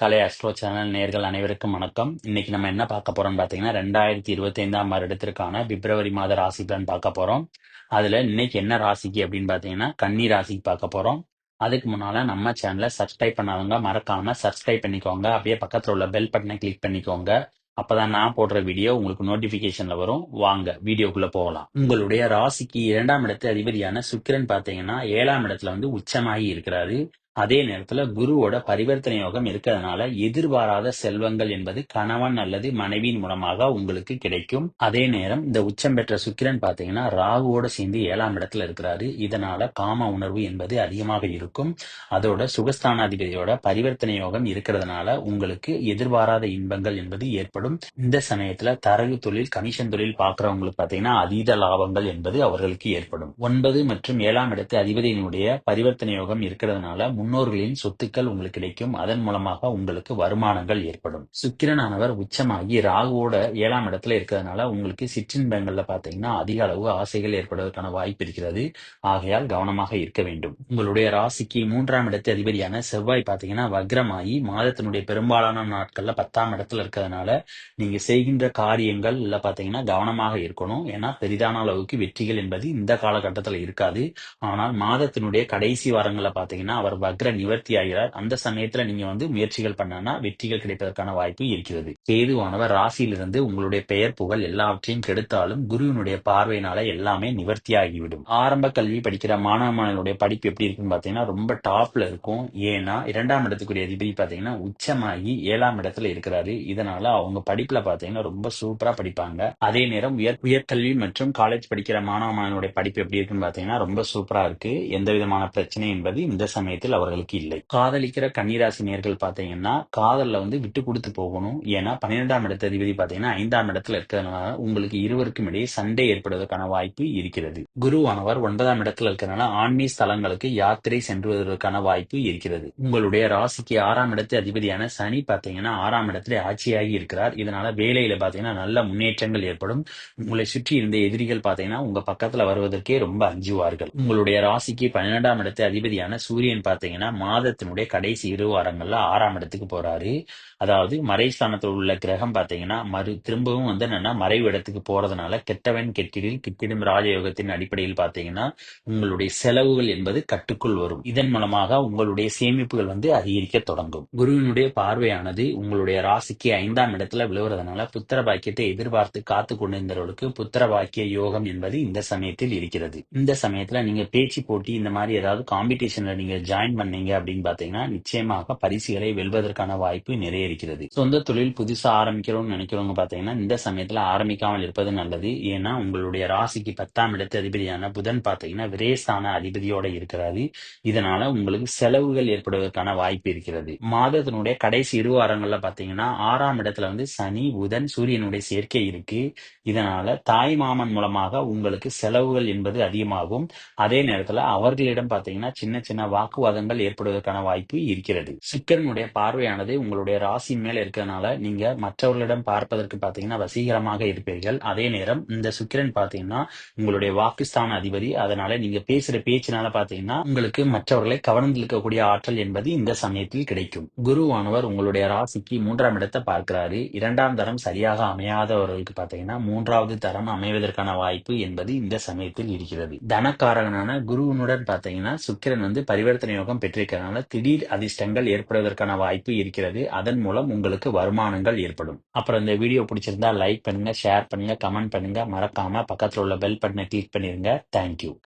கலை astro channel நேர்கள் அனைவருக்கும் வணக்கம். இன்னைக்கு நம்ம என்ன பார்க்க போறோம்னு பார்த்தீங்கன்னா ரெண்டாயிரத்தி இருபத்தி ஐந்தாம் வருடத்திற்கான பிப்ரவரி மாத ராசி பலன் பார்க்க போறோம். அதுல இன்னைக்கு என்ன ராசிக்கு அப்படின்னு பார்த்தீங்கன்னா கன்னி ராசிக்கு பார்க்க போறோம். அதுக்கு முன்னால நம்ம சேனலை சப்ஸ்கிரைப் பண்ணாதவங்க மறக்காம சப்ஸ்கிரைப் பண்ணிக்கோங்க. அப்படியே பக்கத்துல உள்ள பெல் பட்டனை கிளிக் பண்ணிக்கோங்க. அப்பதான் நான் போடுற வீடியோ உங்களுக்கு நோட்டிபிகேஷன்ல வரும். வாங்க வீடியோக்குள்ள போகலாம். உங்களுடைய ராசிக்கு இரண்டாம் இடத்து அதிபதியான சுக்கிரன் பார்த்தீங்கன்னா ஏழாம் இடத்துல வந்து உச்சமாகி இருக்கிறாரு. அதே நேரத்துல குருவோட பரிவர்த்தனை யோகம் இருக்கிறதுனால எதிர்பாராத செல்வங்கள் என்பது கணவன் அல்லது மனைவியின் மூலமாக உங்களுக்கு கிடைக்கும். அதே நேரம் இந்த உச்சம் பெற்ற சுக்கிரன் பாத்தீங்கன்னா ராகுவோட சேர்ந்து ஏழாம் இடத்துல இருக்கிறாரு. இதனால காம உணர்வு என்பது அதிகமாக இருக்கும். அதோட சுகஸ்தானாதிபதியோட பரிவர்த்தனை யோகம் இருக்கிறதுனால உங்களுக்கு எதிர்பாராத இன்பங்கள் என்பது ஏற்படும். இந்த சமயத்துல தரகு தொழில் கமிஷன் தொழில் பாக்குறவங்களுக்கு பாத்தீங்கன்னா அதீத லாபங்கள் என்பது அவர்களுக்கு ஏற்படும். ஒன்பது மற்றும் ஏழாம் இடத்து அதிபதியினுடைய பரிவர்த்தனை யோகம் இருக்கிறதுனால முன்னோர்களின் சொத்துக்கள் உங்களுக்கு கிடைக்கும். அதன் மூலமாக உங்களுக்கு வருமானங்கள் ஏற்படும். சுக்கிரனானவர் உச்சமாகி ராகுவோட ஏழாம் இடத்துல இருக்கிறதுனால உங்களுக்கு சிற்றின்பங்கள்ல பாத்தீங்கன்னா அதிக அளவு ஆசைகள் ஏற்படுவதற்கான வாய்ப்பு இருக்கிறது. ஆகையால் கவனமாக இருக்க வேண்டும். உங்களுடைய ராசிக்கு மூன்றாம் இடத்து அதிபதியான செவ்வாய் பாத்தீங்கன்னா வக்ரமாகி மாதத்தினுடைய பெரும்பாலான நாட்கள்ல பத்தாம் இடத்துல இருக்கிறதுனால நீங்க செய்கின்ற காரியங்கள் இல்ல பாத்தீங்கன்னா கவனமாக இருக்கணும். ஏன்னா பெரிதான அளவுக்கு வெற்றிகள் என்பது இந்த காலகட்டத்தில் இருக்காது. ஆனால் மாதத்தினுடைய கடைசி வாரங்கள்ல பாத்தீங்கன்னா அவர் வக்ர நிவர்த்தி ஆகிறார். அந்த சமயத்துல நீங்க வந்து முயற்சிகள் பண்ணனா வெற்றிகள் கிடைப்பதற்கான வாய்ப்பு இருக்கிறது. கேதுவானவர் ராசியிலிருந்து உங்களுடைய பெயர் புகழ் எல்லாவற்றையும் கெடுத்தாலும் குருவினுடைய பார்வையினால எல்லாமே நிவர்த்தி ஆகிவிடும் ஆரம்ப கல்வி படிக்கிற மாணவ மாணவனுடைய படிப்பு எப்படி இருக்குன்னு பாத்தீங்கன்னா ரொம்ப டாப்ல இருக்கும். ஏன்னா இரண்டாம் இடத்துக்குரிய அதிபதி பாத்தீங்கன்னா உச்சமாகி ஏழாம் இடத்துல இருக்கிறாரு. இதனால அவங்க படிப்புல பாத்தீங்கன்னா ரொம்ப சூப்பரா படிப்பாங்க. அதே நேரம் உயர் உயர்கல்வி மற்றும் காலேஜ் படிக்கிற மாணவ மாணவனுடைய படிப்பு எப்படி இருக்குன்னு பாத்தீங்கன்னா ரொம்ப சூப்பரா இருக்கு. எந்த விதமான பிரச்சனை என்பது இந்த சமயத்தில் அவர்களுக்கு இல்லை. காதலிக்கிற கன்னிராசி நேர்கள் பாத்தீங்கன்னா காதல்ல வந்து விட்டு கொடுத்து போகணும். ஏன்னா பன்னிரெண்டாம் இடத்த அதிபதி பாத்தீங்கன்னா ஐந்தாம் இடத்துல இருக்கிறதுனால உங்களுக்கு இருவருக்கும் இடையே சண்டை ஏற்படுவதற்கான வாய்ப்பு இருக்கிறது. குருவானவர் ஒன்பதாம் இடத்துல இருக்கிறதுனால ஆன்மீக ஸ்தலங்களுக்கு யாத்திரை சென்றுவதற்கான வாய்ப்பு இருக்கிறது. உங்களுடைய ராசிக்கு ஆறாம் இடத்து அதிபதியான சனி பாத்தீங்கன்னா ஆறாம் இடத்துல ஆட்சியாகி இருக்கிறார். இதனால வேலையில பாத்தீங்கன்னா நல்ல முன்னேற்றங்கள் ஏற்படும். உங்களை சுற்றி இருந்த எதிரிகள் பாத்தீங்கன்னா உங்க பக்கத்துல வருவதற்கே ரொம்ப அஞ்சுவார்கள். உங்களுடைய ராசிக்கு பன்னிரெண்டாம் இடத்து அதிபதியான சூரியன் பாத்தீங்கன்னா மாதத்தினுடைய கடைசி இரு வாரங்கள்ல ஆறாம் இடத்துக்கு போறாரு. அதாவது மறைஸ்தானத்தில் உள்ள கிரகம் பாத்தீங்கன்னா மறு திரும்பவும் வந்து என்னன்னா மறைவு இடத்துக்கு போறதுனால கெட்டவன் கெட்டிடில் கிட்டிடும் ராஜயோகத்தின் அடிப்படையில் பாத்தீங்கன்னா உங்களுடைய செலவுகள் என்பது கட்டுக்குள் வரும். இதன் மூலமாக உங்களுடைய சேமிப்புகள் வந்து அதிகரிக்க தொடங்கும். குருவினுடைய பார்வையானது உங்களுடைய ராசிக்கு ஐந்தாம் இடத்துல விழுவுறதுனால புத்திர பாக்கியத்தை எதிர்பார்த்து காத்து கொண்டிருந்தவர்களுக்கு புத்திர பாக்கிய யோகம் என்பது இந்த சமயத்தில் இருக்கிறது. இந்த சமயத்துல நீங்க பேச்சு போட்டி இந்த மாதிரி ஏதாவது காம்படிஷன்ல நீங்க ஜாயின் பண்ணீங்க அப்படின்னு பாத்தீங்கன்னா நிச்சயமாக பரிசுகளை வெல்வதற்கான வாய்ப்பு நிறைய இருக்கிறது. சொந்த தொழில் புதுசா ஆரம்பிக்கிறோம்னு நினைக்கிறவங்க பாத்தீங்கன்னா இந்த சமயத்துல ஆரம்பிக்காமல் இருப்பது நல்லது. ஏன்னா உங்களுடைய ராசிக்கு பத்தாம் இடத்து அதிபதியான புதன் பாத்தீங்கன்னா விரேசான அதிபதியோட இருக்கிறாரு. இதனால உங்களுக்கு செலவுகள் ஏற்படுவதற்கான வாய்ப்பு இருக்கிறது. மாதத்தினுடைய கடைசி இரு வாரங்கள்ல பாத்தீங்கன்னா ஆறாம் இடத்துல வந்து சனி புதன் சூரியனுடைய சேர்க்கை இருக்கு. இதனால தாய் மாமன் மூலமாக உங்களுக்கு செலவுகள் என்பது அதிகமாகும். அதே நேரத்துல அவர்களிடம் பாத்தீங்கன்னா சின்ன சின்ன வாக்குவாதங்கள் ஏற்படுவதற்கான வாய்ப்பு இருக்கிறது. சுக்கரனுடைய பார்வையானது உங்களுடைய ராசி மேல இருக்கிறதுனால நீங்க மற்றவர்களிடம் பார்ப்பதற்கு பாத்தீங்கன்னா வசீகரமாக இருப்பீர்கள். அதே நேரம் இந்த சுக்கிரன் பாத்தீங்கன்னா உங்களுடைய வாக்குஸ்தான அதிபதி. அதனால நீங்க பேசுற பேச்சினால பாத்தீங்கன்னா உங்களுக்கு மற்றவர்களை கவர்ந்து இருக்கக்கூடிய ஆற்றல் என்பது இந்த சமயத்தில் கிடைக்கும். குருவானவர் உங்களுடைய ராசிக்கு மூன்றாம் இடத்தை பார்க்கிறாரு. இரண்டாம் தரம் சரியாக அமையாதவர்களுக்கு பாத்தீங்கன்னா மூன்றாவது தரம் அமைவதற்கான வாய்ப்பு என்பது இந்த சமயத்தில் இருக்கிறது. தனக்காரகனான குருவனுடன் பாத்தீங்கன்னா சுக்கிரன் வந்து பரிவர்த்தனை யோகம் பெற்றிருக்கிறதுனால திடீர் அதிர்ஷ்டங்கள் ஏற்படுவதற்கான வாய்ப்பு இருக்கிறது. அதன் மூலம் உங்களுக்கு வருமானங்கள் ஏற்படும். அப்புறம் இந்த வீடியோ பிடிச்சிருந்தா லைக் பண்ணுங்க ஷேர் பண்ணுங்க கமெண்ட் பண்ணுங்க. மறக்காம பக்கத்தில் உள்ள பெல் பட்டனை கிளிக் பண்ணிருங்க. தேங்க்யூ